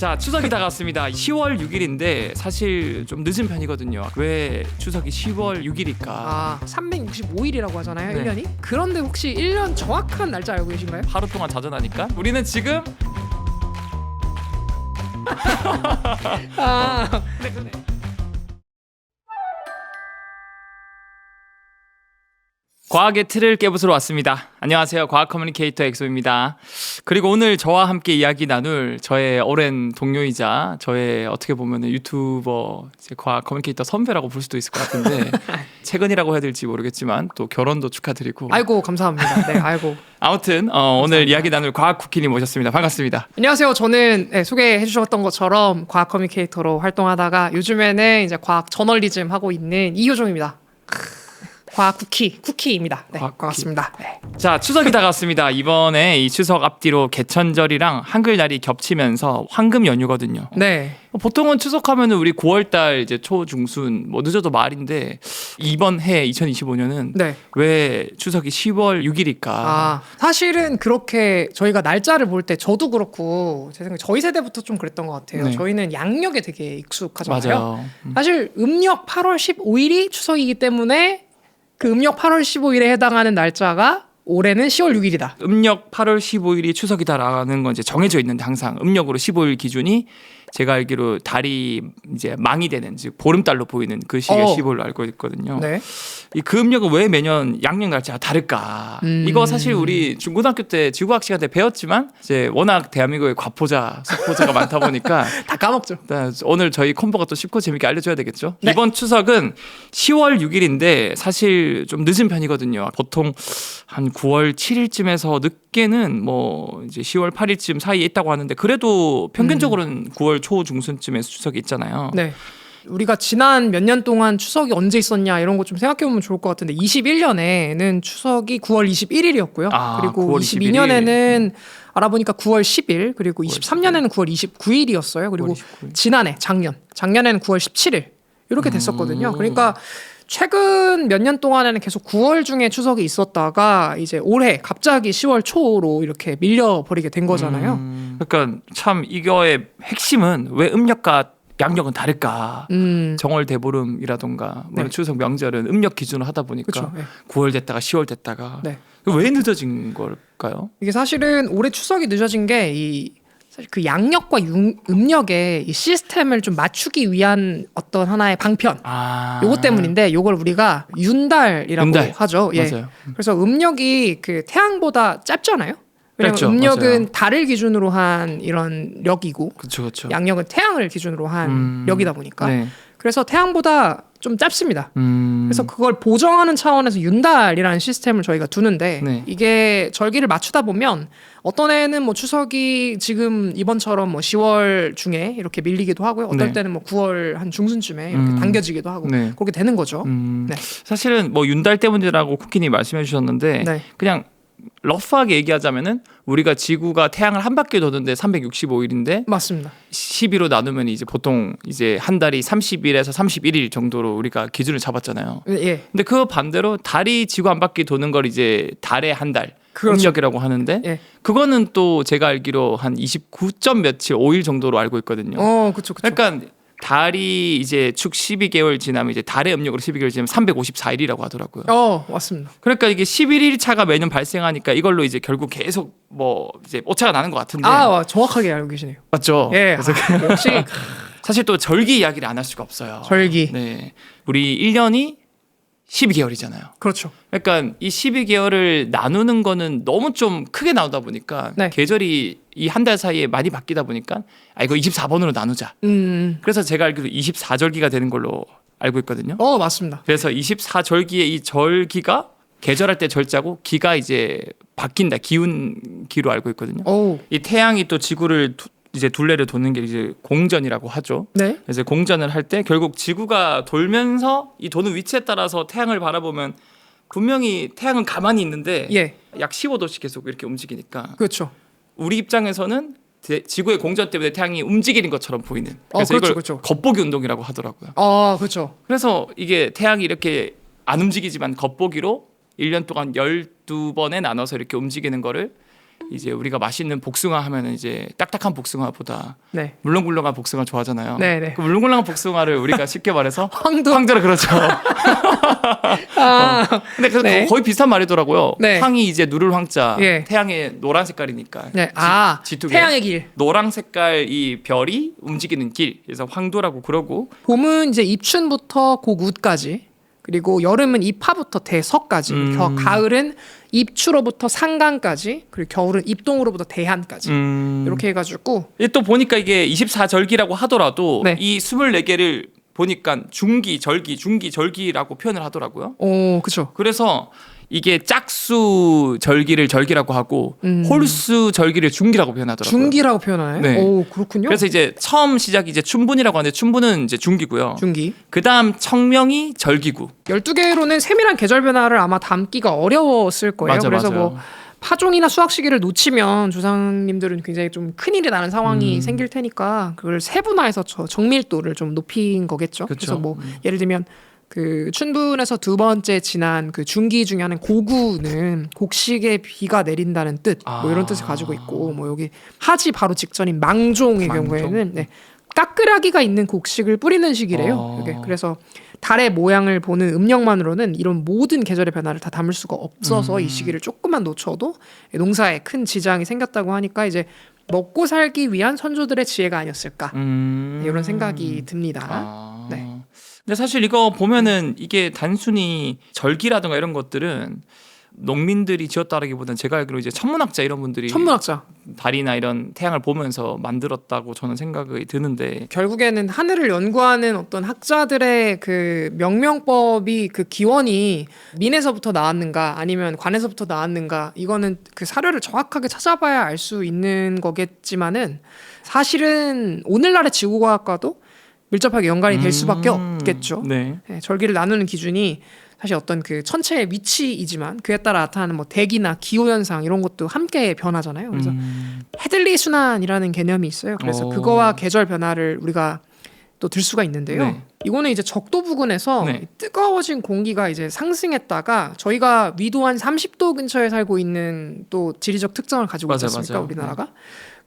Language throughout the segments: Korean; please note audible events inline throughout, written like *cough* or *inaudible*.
자 추석이 다가왔습니다. 10월 6일인데 사실 좀 늦은 편이거든요. 왜 추석이 10월 6일일까? 아 365일이라고 하잖아요 네. 1년이 그런데 혹시 1년 정확한 날짜 알고 계신가요? 하루 동안 자전하니까 우리는 지금 아 과학의 틀을 깨부수러 왔습니다. 안녕하세요. 과학 커뮤니케이터 엑소입니다. 그리고 오늘 저와 함께 이야기 나눌 저의 오랜 동료이자 저의 어떻게 보면 유튜버 과학 커뮤니케이터 선배라고 볼 수도 있을 것 같은데 *laughs* 최근이라고 해야 될지 모르겠지만 또 결혼도 축하드리고 아이고 감사합니다 네 아이고 아무튼 어, 오늘 이야기 나눌 과학 쿠키님 모셨습니다. 반갑습니다. 안녕하세요 저는 네, 소개해 주셨던 것처럼 과학 커뮤니케이터로 활동하다가 요즘에는 이제 과학 저널리즘 하고 있는 이효정입니다 크, 과학 쿠키 쿠키입니다 네 과학 쿠키. 반갑습니다 네. 자 추석이 다가왔습니다. 이번에 이 추석 앞뒤로 개천절이랑 한글날이 겹치면서 황금 연휴거든요. 네. 보통은 추석하면은 우리 9월달 이제 초 중순 뭐 늦어도 말인데 이번 해 2025년은 네. 왜 추석이 10월 6일일까? 아, 사실은 그렇게 저희가 날짜를 볼 때 저도 그렇고 제 생각에 저희 세대부터 좀 그랬던 것 같아요. 네. 저희는 양력에 되게 익숙하잖아요. 맞아요. 음. 사실 음력 8월 15일이 추석이기 때문에 그 음력 8월 15일에 해당하는 날짜가 올해는 10월 6일이다. 음력 8월 15일이 추석이다라는 건 이제 정해져 있는데 항상 음력으로 15일 기준이 제가 알기로 달이 이제 망이 되는 즉 보름달로 보이는 그 시기가 어. 15일로 알고 있거든요. 네. 이그 음력은 왜 매년 양력 날짜가 다를까? 음. 이거 사실 우리 중고등학교 때 지구학 시간 때 배웠지만 이제 워낙 대한민국에 과포자, 속포자가 많다 보니까 *laughs* 다 까먹죠. 일단 오늘 저희 콤보가 또 쉽고 재밌게 알려줘야 되겠죠. 네. 이번 추석은 10월 6일인데 사실 좀 늦은 편이거든요. 보통 한 9월 7일쯤에서 늦게는 뭐 이제 10월 8일쯤 사이에 있다고 하는데 그래도 평균적으로는 9월 초 중순쯤에 추석이 있잖아요. 네. 우리가 지난 몇 년 동안 추석이 언제 있었냐 이런 거 좀 생각해 보면 좋을 것 같은데 21년에는 추석이 9월 21일이었고요. 아, 그리고 9월 22년에는 알아보니까 9월 10일 그리고 9월 23년에는 9월 29일이었어요. 그리고 9월 29일. 지난해 작년 작년에는 9월 17일 이렇게 됐었거든요. 음. 그러니까 최근 몇 년 동안에는 계속 9월 중에 추석이 있었다가 이제 올해 갑자기 10월 초로 이렇게 밀려 버리게 된 거잖아요. 음, 그러니까 참 이거의 핵심은 왜 음력과 양력은 다를까? 음. 정월 대보름이라던가 뭐 네. 추석 명절은 음력 기준으로 하다 보니까 그렇죠. 네. 9월 됐다가 10월 됐다가 네. 왜 늦어진 걸까요? 이게 사실은 올해 추석이 늦어진 게 이 사실 그 양력과 융- 음력의 이 시스템을 좀 맞추기 위한 어떤 하나의 방편. 아, 요것 때문인데 요걸 우리가 윤달이라고 윤달. 하죠. 예. 맞아요. 그래서 음력이 그 태양보다 짧잖아요. 왜냐면 짧죠. 음력은 맞아요. 달을 기준으로 한 이런 력이고 그렇죠, 그렇죠. 양력은 태양을 기준으로 한 음, 력이다 보니까 네. 그래서 태양보다 좀 짧습니다. 음, 그래서 그걸 보정하는 차원에서 윤달이라는 시스템을 저희가 두는데 네. 이게 절기를 맞추다 보면 어떤 해는 뭐 추석이 지금 이번처럼 뭐 10월 중에 이렇게 밀리기도 하고요. 어떨 네. 때는 뭐 9월 한 중순쯤에 이렇게 음. 당겨지기도 하고 네. 그렇게 되는 거죠. 음, 네. 사실은 뭐 윤달 때문이라고 쿠키님 말씀해 주셨는데 네. 그냥 러프하게 얘기하자면은 우리가 지구가 태양을 한 바퀴 도는데 365일인데 맞습니다. 12로 나누면 이제 보통 이제 한 달이 30일에서 31일 정도로 우리가 기준을 잡았잖아요. 예. 근데 그 반대로 달이 지구 한 바퀴 도는 걸 이제 달의 한 달, 그렇죠. 음력이라고 하는데 예. 그거는 또 제가 알기로 한 29 점 며칠 5일 정도로 알고 있거든요. 어, 그렇죠. 그렇죠. 그러니까 달이 이제 축 12개월 지나면 이제 달의 음력으로 12개월 지나면 354일이라고 하더라고요. 어, 맞습니다. 그러니까 이게 11일 차가 매년 발생하니까 이걸로 이제 결국 계속 뭐 이제 오차가 나는 것 같은데 아, 와, 정확하게 알고 계시네요. 맞죠? 예. 그래서 아, 역시 *laughs* 사실 또 절기 이야기를 안 할 수가 없어요. 절기. 네, 우리 1년이 12개월이잖아요. 그렇죠. 그러니까 이 12개월을 나누는 거는 너무 좀 크게 나오다 보니까 네. 계절이 이 한 달 사이에 많이 바뀌다 보니까 아 이거 24번으로 나누자. 음. 그래서 제가 알기로 24절기가 되는 걸로 알고 있거든요. 어, 맞습니다. 그래서 24절기의 이 절기가 계절할 때 절자고 기가 이제 바뀐다. 기운 기로 알고 있거든요. 오. 이 태양이 또 지구를 두- 이제 둘레를 도는 게 이제 공전이라고 하죠. 네. 그래서 공전을 할 때 결국 지구가 돌면서 이 도는 위치에 따라서 태양을 바라보면 분명히 태양은 가만히 있는데 예. 약 15도씩 계속 이렇게 움직이니까 그렇죠. 우리 입장에서는 대- 지구의 공전 때문에 태양이 움직이는 것처럼 보이는 어, 그래서 그렇죠, 이걸 그렇죠. 겉보기 운동이라고 하더라고요. 아, 그렇죠. 그래서 이게 태양이 이렇게 안 움직이지만 겉보기로 1년 동안 12번에 나눠서 이렇게 움직이는 거를 이제 우리가 맛있는 복숭아 하면은 이제 딱딱한 복숭아보다 네. 물렁물렁한 복숭아 좋아하잖아요. 네 네. 그 물렁물렁한 복숭아를 우리가 쉽게 말해서 *laughs* 황도. 황도라 그렇죠. *laughs* 아, 근데 그래서 네. 거의 비슷한 말이더라고요. 네. 황이 이제 누를 황자, 예. 태양의 노란 색깔이니까. 네. 아, 지- 지투개. 태양의 길. 노랑 색깔 이 별이 움직이는 길. 그래서 황도라고 그러고 봄은 이제 입춘부터 고굿까지 그리고 여름은 입하부터 대서까지 음. 겨, 가을은 입추로부터 상간까지 그리고 겨울은 입동으로부터 대한까지 음... 이렇게 해가지고 이게 또 보니까 이게 24절기라고 하더라도 네. 이 24개를 보니까 중기, 절기, 중기, 절기라고 표현을 하더라고요. 오 그쵸 그래서 이게 짝수 절기를 절기라고 하고 음. 홀수 절기를 중기라고 표현하더라고요. 중기라고 표현하나요? 네. 오 그렇군요. 그래서 이제 처음 시작이 이제 춘분이라고 하는데 춘분은 이제 중기고요. 중기 그다음 청명이 절기고. 12개로는 세밀한 계절 변화를 아마 담기가 어려웠을 거예요. 맞아 그래서 맞아요. 뭐 파종이나 수확 시기를 놓치면 조상님들은 굉장히 좀 큰일이 나는 상황이 음. 생길 테니까 그걸 세분화해서 저 정밀도를 좀 높인 거겠죠. 그래서 그쵸. 뭐 예를 들면 그 춘분에서 두 번째 지난 그 중기 중에 하나는 고구는 곡식에 비가 내린다는 뜻, 뭐 이런 아. 뜻을 가지고 있고, 뭐 여기 하지 바로 직전인 망종의 망종. 경우에는 네, 까끄라기가 있는 곡식을 뿌리는 시기래요. 어. 이게 그래서 달의 모양을 보는 음력만으로는 이런 모든 계절의 변화를 다 담을 수가 없어서 음. 이 시기를 조금만 놓쳐도 농사에 큰 지장이 생겼다고 하니까 이제 먹고 살기 위한 선조들의 지혜가 아니었을까 음... 이런 생각이 듭니다. 아... 네. 근데 사실 이거 보면은 이게 단순히 절기라든가 이런 것들은 농민들이 지었다라기보다는 제가 알기로 이제 천문학자 이런 분들이 천문학자 달이나 이런 태양을 보면서 만들었다고 저는 생각이 드는데 결국에는 하늘을 연구하는 어떤 학자들의 그 명명법이 그 기원이 민에서부터 나왔는가 아니면 관에서부터 나왔는가 이거는 그 사료를 정확하게 찾아봐야 알 수 있는 거겠지만은 사실은 오늘날의 지구과학과도 밀접하게 연관이 될 수밖에 음, 없겠죠. 네. 네, 절기를 나누는 기준이 사실 어떤 그 천체의 위치이지만 그에 따라 나타나는 뭐 대기나 기후 현상 이런 것도 함께 변하잖아요. 그래서 음, 헤들리 순환이라는 개념이 있어요. 그래서 오. 그거와 계절 변화를 우리가 또 들 수가 있는데요. 네. 이거는 이제 적도 부근에서 네. 뜨거워진 공기가 이제 상승했다가 저희가 위도 한 30도 근처에 살고 있는 또 지리적 특성을 가지고 않습니까? 맞아요. 우리나라가.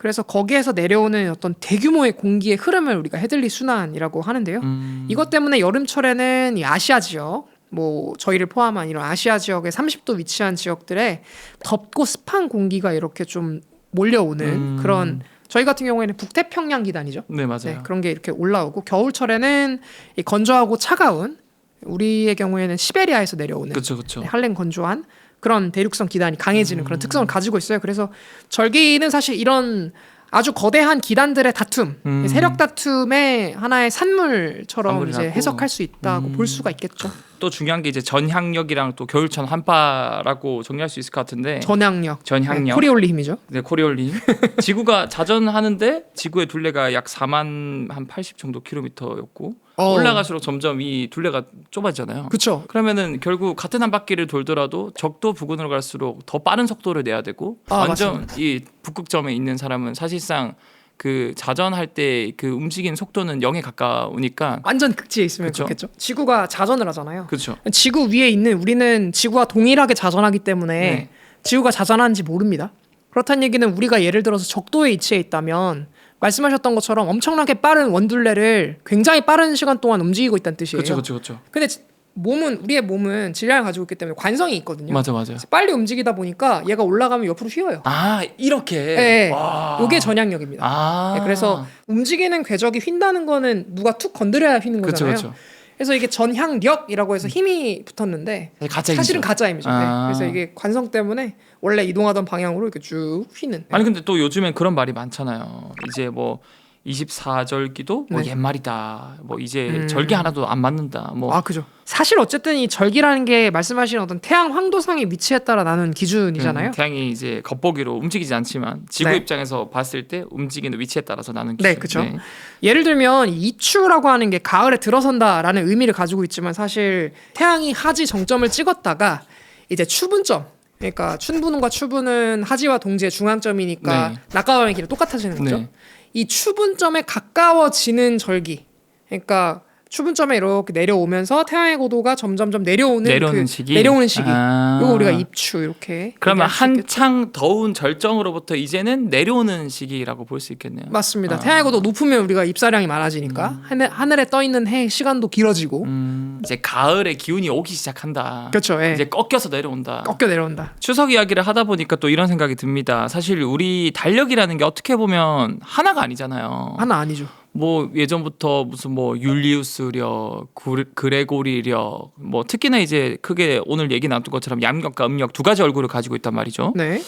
그래서 거기에서 내려오는 어떤 대규모의 공기의 흐름을 우리가 헤들리 순환이라고 하는데요. 음, 이것 때문에 여름철에는 이 아시아 지역 뭐 저희를 포함한 이런 아시아 지역의 30도 위치한 지역들에 덥고 습한 공기가 이렇게 좀 몰려오는 음. 그런 저희 같은 경우에는 북태평양 기단이죠. 네 맞아요. 네, 그런 게 이렇게 올라오고 겨울철에는 이 건조하고 차가운 우리의 경우에는 시베리아에서 내려오는 그렇죠 그렇죠. 네, 한랭 건조한 그런 대륙성 기단이 강해지는 음. 그런 특성을 가지고 있어요. 그래서 절기는 사실 이런 아주 거대한 기단들의 다툼, 음. 세력 다툼의 하나의 산물처럼. 이제 해석할 수 있다고 음. 볼 수가 있겠죠. 또 중요한 게 이제 전향력이랑 또 겨울천 한파라고 정리할 수 있을 것 같은데 전향력, 전향력. 네, 코리올리 힘이죠. 네, 코리올린. 지구가 자전하는데 지구의 둘레가 약 4만 한 80 정도 킬로미터였고 어. 올라갈수록 점점 이 둘레가 좁아지잖아요. 그렇죠. 그러면은 결국 같은 한 바퀴를 돌더라도 적도 부근으로 갈수록 더 빠른 속도를 내야 되고 아, 완전 이 북극점에 있는 사람은 사실상 그 자전할 때 그 움직이는 속도는 0에 가까우니까 완전 극지에 있으면 그쵸. 그렇겠죠. 지구가 자전을 하잖아요. 그렇죠. 지구 위에 있는 우리는 지구와 동일하게 자전하기 때문에 네. 지구가 자전하는지 모릅니다. 그렇다는 얘기는 우리가 예를 들어서 적도에 위치해 있다면 말씀하셨던 것처럼 엄청나게 빠른 원둘레를 굉장히 빠른 시간 동안 움직이고 있다는 뜻이에요. 그렇죠. 그렇죠. 그렇죠. 근데 지- 몸은 우리의 몸은 질량을 가지고 있기 때문에 관성이 있거든요. 맞아 맞아. 빨리 움직이다 보니까 얘가 올라가면 옆으로 휘어요. 아, 이렇게. 네. 와. 이게 전향력입니다. 아. 네, 그래서 움직이는 궤적이 휜다는 거는 누가 툭 건드려야 휘는. 거잖아요. 그렇죠. 그래서 이게 전향력이라고 해서 힘이 붙었는데 가짜 사실은. 가짜 힘이죠. 네. 아. 그래서 이게 관성 때문에 원래 이동하던 방향으로 이렇게 쭉 휘는. 아니 근데 또 요즘엔 그런 말이 많잖아요. 이제 뭐 24절기도 뭐 네. 옛말이다. 뭐 이제 음. 절기 하나도 안 맞는다. 뭐 아 그죠. 사실 어쨌든 이 절기라는 게 말씀하신 어떤 태양 황도상의 위치에 따라 나눈 기준이잖아요. 음, 태양이 이제 겉보기로 움직이지 않지만 지구 네. 입장에서 봤을 때 움직이는 위치에 따라서 나는 네, 기준. 그쵸. 예를 들면 이추라고 하는 게 가을에 들어선다라는 의미를 가지고 있지만 사실 태양이 하지 정점을 찍었다가 이제 추분점 그러니까 춘분과 추분은 하지와 동지의 중앙점이니까 네. 낮과 밤의 길이 똑같아지는 거죠. 네. 이 추분점에 가까워지는 절기 그러니까 추분점에 이렇게 내려오면서 태양의 고도가 점점점 내려오는 내려오는 그 시기. 내려오는 시기. 아. 이거 우리가 입추 이렇게 그러면 얘기할 수 있겠죠. 한창 더운 절정으로부터 이제는 내려오는 시기라고 볼 수 있겠네요. 맞습니다. 아. 태양의 고도 높으면 우리가 입사량이 많아지니까 하늘, 하늘에 떠 있는 해 시간도 길어지고 음, 이제 가을의 기운이 오기 시작한다. 그렇죠. 예. 이제 꺾여서 내려온다. 꺾여 내려온다. 추석 이야기를 하다 보니까 또 이런 생각이 듭니다. 사실 우리 달력이라는 게 어떻게 보면 하나가 아니잖아요. 하나 아니죠. 뭐 예전부터 무슨 뭐 율리우스력, 구- 그레고리력, 뭐 특히나 이제 크게 오늘 얘기 나눴던 것처럼 양력과 음력 두 가지 얼굴을 가지고 있단 말이죠. 네.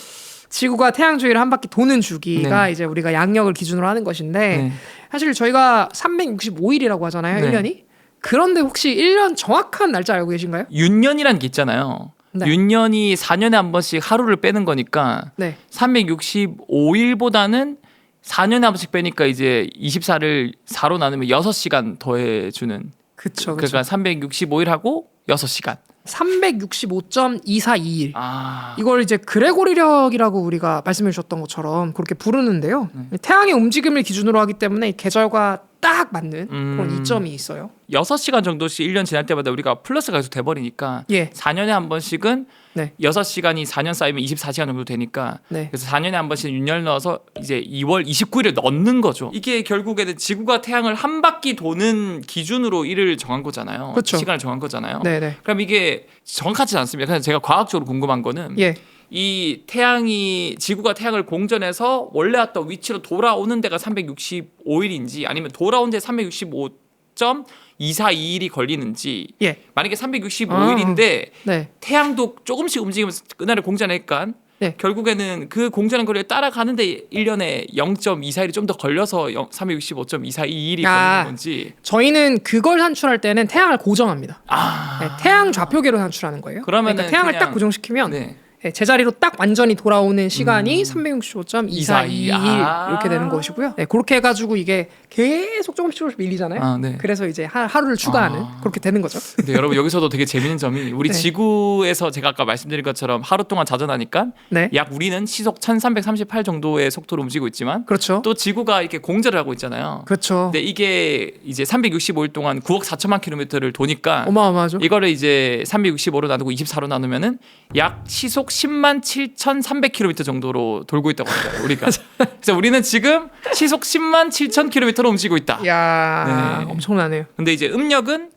지구가 태양 주위를 한 바퀴 도는 주기가 네. 이제 우리가 양력을 기준으로 하는 것인데 네. 사실 저희가 365일이라고 하잖아요. 네. 1년이. 그런데 혹시 1년 정확한 날짜 알고 계신가요? 윤년이라는 게 있잖아요. 네. 윤년이 4년에 한 번씩 하루를 빼는 거니까 네. 365일보다는 4년에 한 번씩 빼니까 이제 24를 4로 나누면 6시간 더해 주는 그쵸. 그쵸. 그러니까 365일 하고 6시간. 365.242일. 아. 이걸 이제 그레고리력이라고 우리가 말씀해 주셨던 것처럼 그렇게 부르는데요. 네. 태양의 움직임을 기준으로 하기 때문에 계절과 딱 맞는 음. 그런 이점이 있어요. 6시간 정도씩 1년 지날 때마다 우리가 플러스가 계속 돼 버리니까 예. 4년에 한 번씩은 네. 6시간이 4년 쌓이면 24시간 정도 되니까 네. 그래서 4년에 한 번씩 윤년 넣어서 이제 2월 29일을 넣는 거죠. 이게 결국에는 지구가 태양을 한 바퀴 도는 기준으로 일을 정한 거잖아요. 그쵸. 시간을 정한 거잖아요. 네, 네. 그럼 이게 정확하지 않습니다. 그래서 제가 과학적으로 궁금한 거는 예. 이 태양이 지구가 태양을 공전해서 원래 왔던 위치로 돌아오는 데가 365일인지 아니면 돌아온 데 365.242일이 걸리는지 예. 만약에 365일인데 네. 태양도 조금씩 움직이면서 그날을 공전하니까 네. 결국에는 그 공전한 거리를 따라가는데 1년에 0.241이 좀 더 걸려서 365.242일이 아. 걸리는 건지 저희는 그걸 산출할 때는 태양을 고정합니다. 아 네, 태양 좌표계로 산출하는 거예요. 그러면은 그러니까 태양을 딱 고정시키면 네. 네, 제자리로 딱 완전히 돌아오는 시간이 365.242일 아. 이렇게 되는 것이고요. 네, 그렇게 해가지고 이게 계속 조금씩 조금씩 밀리잖아요. 아, 네. 그래서 이제 하, 하루를 추가하는 아. 그렇게 되는 거죠. 근데 *laughs* 여러분 여기서도 되게 재밌는 점이 우리 네. 지구에서 제가 아까 말씀드린 것처럼 하루 동안 자전하니까 네, 약 우리는 시속 1338 정도의 속도로 움직이고 있지만 그렇죠. 또 지구가 이렇게 공전을 하고 있잖아요. 그렇죠. 근데 이게 이제 365일 동안 9억 4천만 킬로미터를 도니까 어마어마하죠. 이거를 이제 365로 나누고 24로 나누면은 약 시속 10만 7,300km 정도로 돌고 있다고 합니다. 우리가. 그래서 우리는 지금 시속 10만 7천 km로 움직이고 있다. 야 네. 엄청나네요. 근데 이제 음력은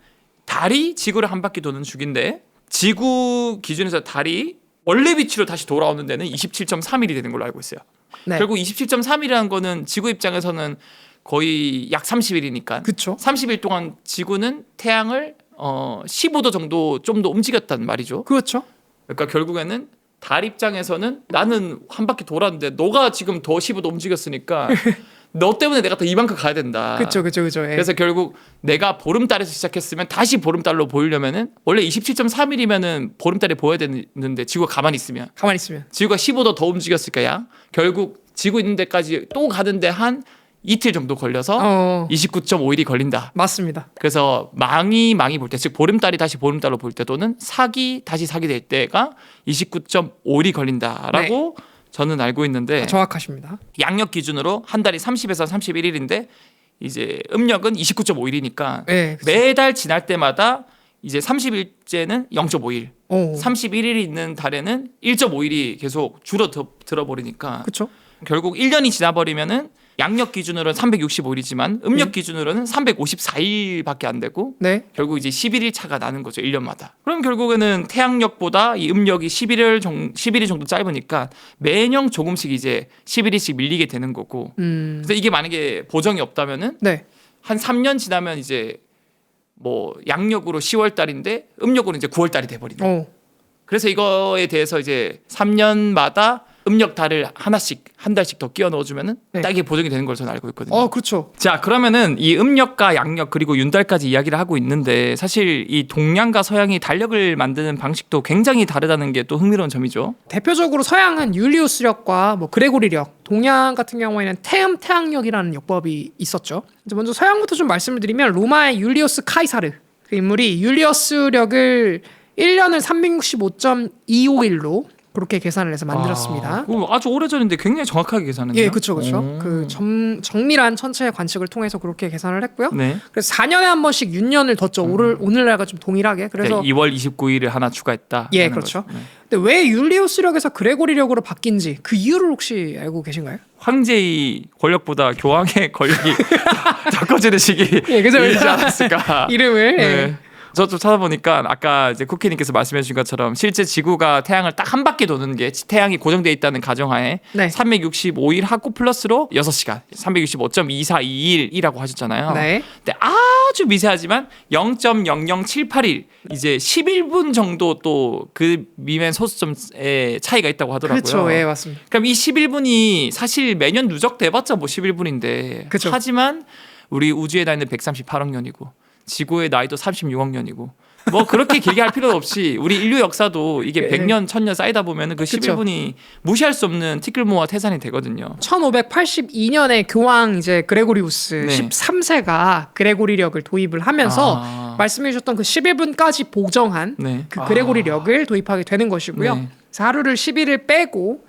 달이 지구를 한 바퀴 도는 주기인데 지구 기준에서 달이 원래 위치로 다시 돌아오는 데는 27.3일이 되는 걸로 알고 있어요. 네, 결국 27.3일이라는 거는 지구 입장에서는 거의 약 30일이니까 그렇죠. 30일 동안 지구는 태양을 어 15도 정도 좀 더 움직였단 말이죠. 그렇죠. 그러니까 결국에는 달 입장에서는 나는 한 바퀴 돌았는데 너가 지금 더 15도 움직였으니까 *laughs* 너 때문에 내가 더 이만큼 가야 된다. 그렇죠, 그렇죠, 그렇죠. 예. 그래서 결국 내가 보름달에서 시작했으면 다시 보름달로 보이려면은 원래 27.3일이면은 보름달에 보여야 되는데 지구가 가만히 있으면 가만히 있으면 지구가 15도 더 움직였을까야 결국 지구 있는 데까지 또 가는데 한 이틀 정도 걸려서 어 29.5일이 걸린다. 맞습니다. 그래서 망이 망이 볼 때, 즉 보름달이 다시 보름달로 볼 때 또는 사기 다시 사기 될 때가 29.5일이 걸린다라고 저는 알고 있는데 정확하십니다. 양력 기준으로 한 달이 30에서 31일인데 이제 음력은 29.5일이니까 네. 매달 지날 때마다 이제 30일째는 0.5일, 오. 31일이 있는 달에는 1.5일이 계속 줄어들어 버리니까 그렇죠. 결국 1년이 지나버리면은 양력 기준으로는 365일이지만 음력 기준으로는 354일밖에 안 되고 네. 결국 이제 11일 차가 나는 거죠. 1년마다. 그럼 결국에는 태양력보다 이 음력이 11일 정 11일 정도 짧으니까 매년 조금씩 이제 11일씩 밀리게 되는 거고. 음. 그래서 이게 만약에 보정이 없다면은 네. 한 3년 지나면 이제 뭐 양력으로 10월 달인데 음력으로 이제 9월 달이 돼 버리는. 어. 그래서 이거에 대해서 이제 3년마다 음력 달을 하나씩 한 달씩 더 끼워 넣어 주면은 네. 딱 이게 보정이 되는 걸 저는 알고 있거든요. 어, 그렇죠. 자 그러면은 이 음력과 양력 그리고 윤달까지 이야기를 하고 있는데 사실 이 동양과 서양이 달력을 만드는 방식도 굉장히 다르다는 게 또 흥미로운 점이죠. 대표적으로 서양은 율리우스력과 뭐 그레고리력, 동양 같은 경우에는 태음 태양력이라는 역법이 있었죠. 이제 먼저 서양부터 좀 말씀을 드리면 로마의 율리우스 카이사르 그 인물이 율리우스력을 1년을 365.251로 그렇게 계산을 해서 만들었습니다. 아, 그거 아주 오래 전인데 굉장히 정확하게 계산했네요. 예, 그렇죠, 그렇죠. 오. 그 정, 정밀한 천체 관측을 통해서 그렇게 계산을 했고요. 네. 그래서 4년에 한 번씩 윤년을 뒀죠. 오늘 오늘날과 좀 동일하게. 그래서 2월 29일을 하나 추가했다. 예, 그렇죠. 네. 근데 왜 율리우스력에서 그레고리력으로 바뀐지 그 이유를 혹시 알고 계신가요? 황제의 권력보다 교황의 권력이 *laughs* *laughs* 더 커지는 시기 예, 그죠. 않았을까. *laughs* 이름을 네. 예. 저좀 찾아보니까 아까 이제 쿠키님께서 말씀해 주신 것처럼 실제 지구가 태양을 딱 한 바퀴 도는 게 태양이 고정돼 있다는 가정하에 네. 365일 하고 플러스로 6시간 365.2421이라고 하셨잖아요. 네. 근데 아주 미세하지만 0.00781 이제 11분 정도 또 그 미면 소수점의 차이가 있다고 하더라고요. 그렇죠. 예, 맞습니다. 그럼 이 11분이 사실 매년 누적돼봤자 뭐 11분인데 그쵸. 하지만 우리 우주의 나이는 138억 년이고 지구의 나이도 36억 년이고 뭐 그렇게 길게 할 필요 없이 우리 인류 역사도 이게 예. 100년 1000년 쌓이다 보면은 그 그쵸. 11분이 무시할 수 없는 티끌모아 태산이 되거든요. 1582년에 교황 이제 그레고리우스 네. 13세가 그레고리력을 도입을 하면서 아. 말씀해 주셨던 그 11분까지 보정한 네. 그 그레고리력을 도입하게 되는 것이고요. 네. 그래서 하루를 10일을 빼고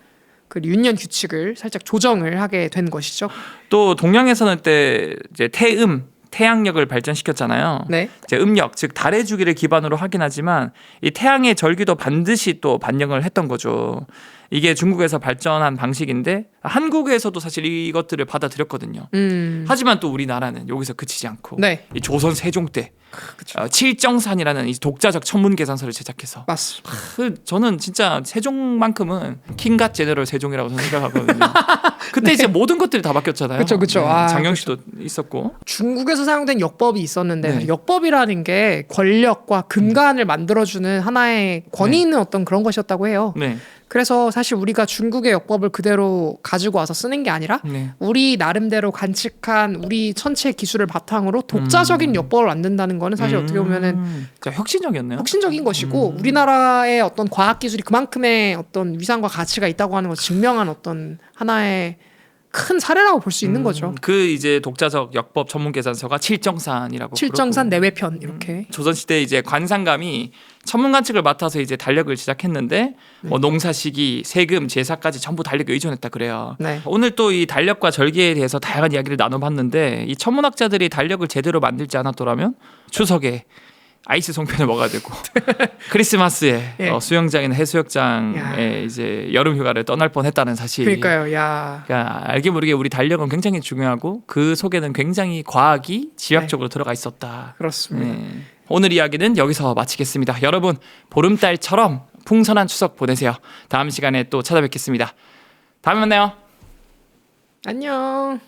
그 윤년 규칙을 살짝 조정을 하게 된 것이죠. 또 동양에서는 때 이제 태음 태양력을 발전시켰잖아요. 네. 이제 음력 즉 달의 주기를 기반으로 하긴 하지만 이 태양의 절기도 반드시 또 반영을 했던 거죠. 이게 중국에서 발전한 방식인데 한국에서도 사실 이것들을 받아들였거든요. 음. 하지만 또 우리나라는 여기서 그치지 않고 네. 이 조선 세종 때. 어, 칠정산이라는 이 독자적 천문 계산서를 제작해서 맞습니다. 그 저는 진짜 세종만큼은 킹갓 제너럴 세종이라고 저는 생각하거든요. *laughs* 그때 이제 모든 것들이 다 바뀌었잖아요. 네. 그쵸, 그쵸. 네, 아, 장영 씨도 있었고. 중국에서 사용된 역법이 있었는데 네. 역법이라는 게 권력과 근간을 만들어주는 하나의 권위 있는 어떤 그런 것이었다고 해요. 네. 그래서 사실 우리가 중국의 역법을 그대로 가지고 와서 쓰는 게 아니라 네. 우리 나름대로 관측한 우리 천체 기술을 바탕으로 독자적인 역법을 만든다는 거는 사실 어떻게 보면은 음, 진짜 혁신적이었네요. 혁신적인 것이고 우리나라의 어떤 과학 기술이 그만큼의 어떤 위상과 가치가 있다고 하는 것을 증명한 어떤 하나의 큰 사례라고 볼 수 있는 거죠. 그 이제 독자적 역법 전문 계산서가 칠정산이라고 칠정산 부르고. 내외편 이렇게 조선 시대 이제 관상감이 천문 관 측을 맡아서 이제 달력을 제작했는데 네. 뭐 농사 시기, 세금, 제사까지 전부 달력에 의존했다 그래요. 네. 오늘 또 이 달력과 절기에 대해서 다양한 이야기를 나눠봤는데 이 천문학자들이 달력을 제대로 만들지 않았더라면 추석에 아이스 송편을 먹어야 되고 *laughs* 크리스마스에 예. 어, 수영장이나 야. 해수욕장에 이제 여름 휴가를 떠날 뻔했다는 사실. 그러니까요. 야. 그러니까 알게 모르게 우리 달력은 굉장히 중요하고 그 속에는 굉장히 과학이 지학적으로 들어가 있었다. 그렇습니다. 네. 오늘 이야기는 여기서 마치겠습니다. 여러분 보름달처럼 풍성한 추석 보내세요. 다음 시간에 또 찾아뵙겠습니다. 다음에 만나요. 안녕.